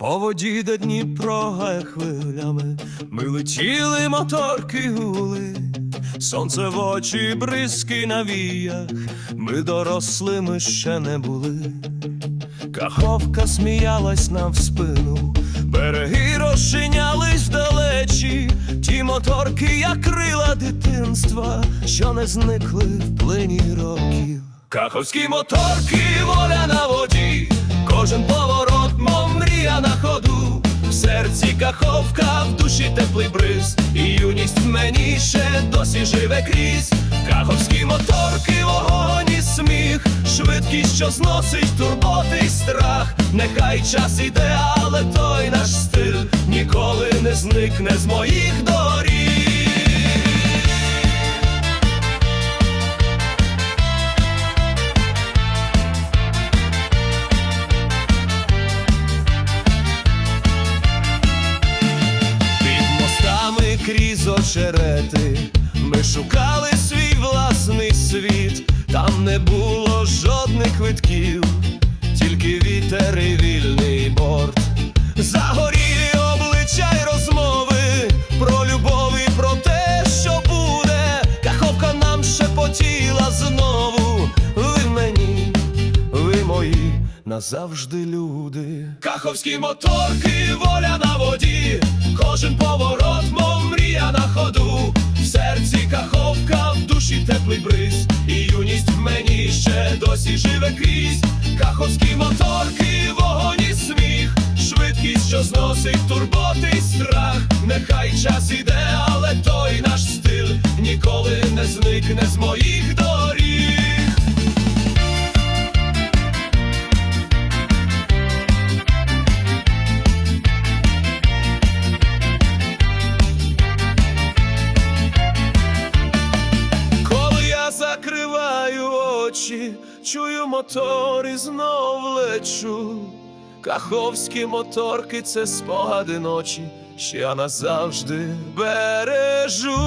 По воді, де Дніпро гає хвилями, ми летіли, моторки гули, сонце в очі, бризки на віях, ми дорослими ще не були. Каховка сміялась нам в спину, береги розчинялись вдалечі, ті моторки, як крила дитинства, що не зникли в плині років. Каховські моторки, каховка, в душі теплий бриз, і юність в мені ще досі живе крізь. Каховські моторки, вогонь і сміх, швидкість, що зносить турботи й страх. Нехай час іде, але той наш стиль ніколи не зникне з моїх доріг. Очерети ми шукали свій власний світ, там не було жодних квитків, тільки вітер і вільний борт. Загорілі обличчя й розмови про любов і про те, що буде. Каховка нам шепотіла знову. Ви мені, ви мої назавжди люди. Каховські моторки, воля на воді, досі живе крізь. Каховські моторки, вогонь і сміх, швидкість, що зносить турботи страх. Нехай час іде, очі, чую мотор і знов лечу. Каховські моторки це спогади ночі, що я назавжди бережу.